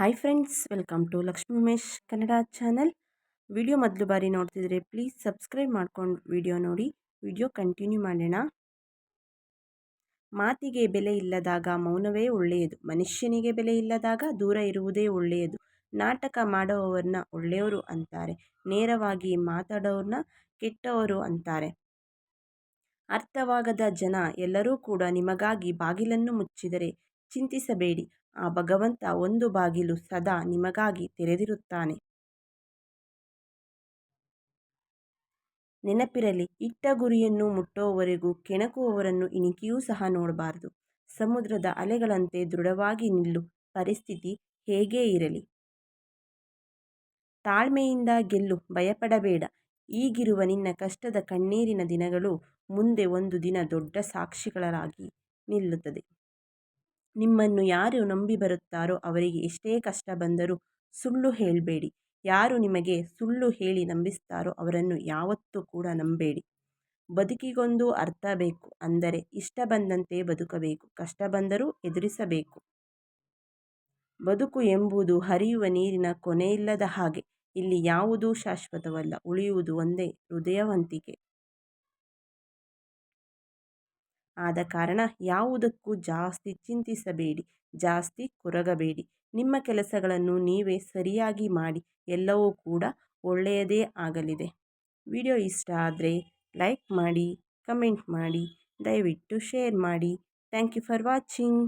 Hi friends welcome to Lakshmi Umesh Kannada channel video ಮೊದಲು ಬಾರಿ ನೋಡ್ತಿದ್ರೆ ಪ್ಲೀಸ್ ಸಬ್ಸ್ಕ್ರೈಬ್ ಮಾಡ್ಕೊಂಡು ವಿಡಿಯೋ ನೋಡಿ. ವಿಡಿಯೋ ಕಂಟಿನ್ಯೂ ಮಾಡೋಣ. ಮಾತಿಗೆ ಬೆಲೆ ಇಲ್ಲದಾಗ ಮೌನವೇ ಒಳ್ಳೆಯದು. ಮನುಷ್ಯನಿಗೆ ಬೆಲೆ ಇಲ್ಲದಾಗ ದೂರ ಇರುವುದೇ ಒಳ್ಳೆಯದು. ನಾಟಕ ಮಾಡುವವರನ್ನ ಒಳ್ಳೆಯವರು ಅಂತಾರೆ. ನೇರವಾಗಿ ಮಾತಾಡೋರನ್ನ ಕೆಟ್ಟವರು ಅಂತಾರೆ. ಅರ್ಥವಾಗದ ಜನ ಎಲ್ಲರೂ ಕೂಡ ನಿಮಗಾಗಿ ಬಾಗಿಲನ್ನು ಮುಚ್ಚಿದರೆ ಚಿಂತಿಸಬೇಡಿ. ಆ ಭಗವಂತ ಒಂದು ಬಾಗಿಲು ಸದಾ ನಿಮಗಾಗಿ ತೆರೆದಿರುತ್ತಾನೆ. ನೆನಪಿರಲಿ, ಇಟ್ಟ ಗುರಿಯನ್ನು ಮುಟ್ಟುವವರೆಗೂ ಕೆಣಕುವವರನ್ನು ಇಣಿಕೆಯೂ ಸಹ ನೋಡಬಾರದು. ಸಮುದ್ರದ ಅಲೆಗಳಂತೆ ದೃಢವಾಗಿ ನಿಲ್ಲು ಪರಿಸ್ಥಿತಿ ಹೇಗೇ ಇರಲಿ. ತಾಳ್ಮೆಯಿಂದ ಗೆಲ್ಲು ಭಯಪಡಬೇಡ. ಈಗಿರುವ ನಿನ್ನ ಕಷ್ಟದ ಕಣ್ಣೀರಿನ ದಿನಗಳು ಮುಂದೆ ಒಂದು ದಿನ ದೊಡ್ಡ ಸಾಕ್ಷಿಗಳಾಗಿ ನಿಲ್ಲುತ್ತದೆ. ನಿಮ್ಮನ್ನು ಯಾರು ನಂಬಿ ಬರುತ್ತಾರೋ ಅವರಿಗೆ ಎಷ್ಟೇ ಕಷ್ಟ ಬಂದರೂ ಸುಳ್ಳು ಹೇಳಬೇಡಿ. ಯಾರು ನಿಮಗೆ ಸುಳ್ಳು ಹೇಳಿ ನಂಬಿಸ್ತಾರೋ ಅವರನ್ನು ಯಾವತ್ತೂ ಕೂಡ ನಂಬೇಡಿ. ಬದುಕಿಗೊಂದು ಅರ್ಥ ಬೇಕು, ಅಂದರೆ ಇಷ್ಟ ಬಂದಂತೆ ಬದುಕಬೇಕು, ಕಷ್ಟ ಬಂದರೂ ಎದುರಿಸಬೇಕು. ಬದುಕು ಎಂಬುದು ಹರಿಯುವ ನೀರಿನ ಕೊನೆಯಿಲ್ಲದ ಹಾಗೆ, ಇಲ್ಲಿ ಯಾವುದೂ ಶಾಶ್ವತವಲ್ಲ, ಉಳಿಯುವುದು ಒಂದೇ ಹೃದಯವಂತಿಕೆ. ಆದ ಕಾರಣ ಯಾವುದಕ್ಕೂ ಜಾಸ್ತಿ ಚಿಂತಿಸಬೇಡಿ, ಜಾಸ್ತಿ ಕೊರಗಬೇಡಿ. ನಿಮ್ಮ ಕೆಲಸಗಳನ್ನು ನೀವೇ ಸರಿಯಾಗಿ ಮಾಡಿ, ಎಲ್ಲವೂ ಕೂಡ ಒಳ್ಳೆಯದೇ ಆಗಲಿದೆ. ವಿಡಿಯೋ ಇಷ್ಟ ಆದರೆ ಲೈಕ್ ಮಾಡಿ, ಕಮೆಂಟ್ ಮಾಡಿ, ದಯವಿಟ್ಟು ಶೇರ್ ಮಾಡಿ. Thank you for watching.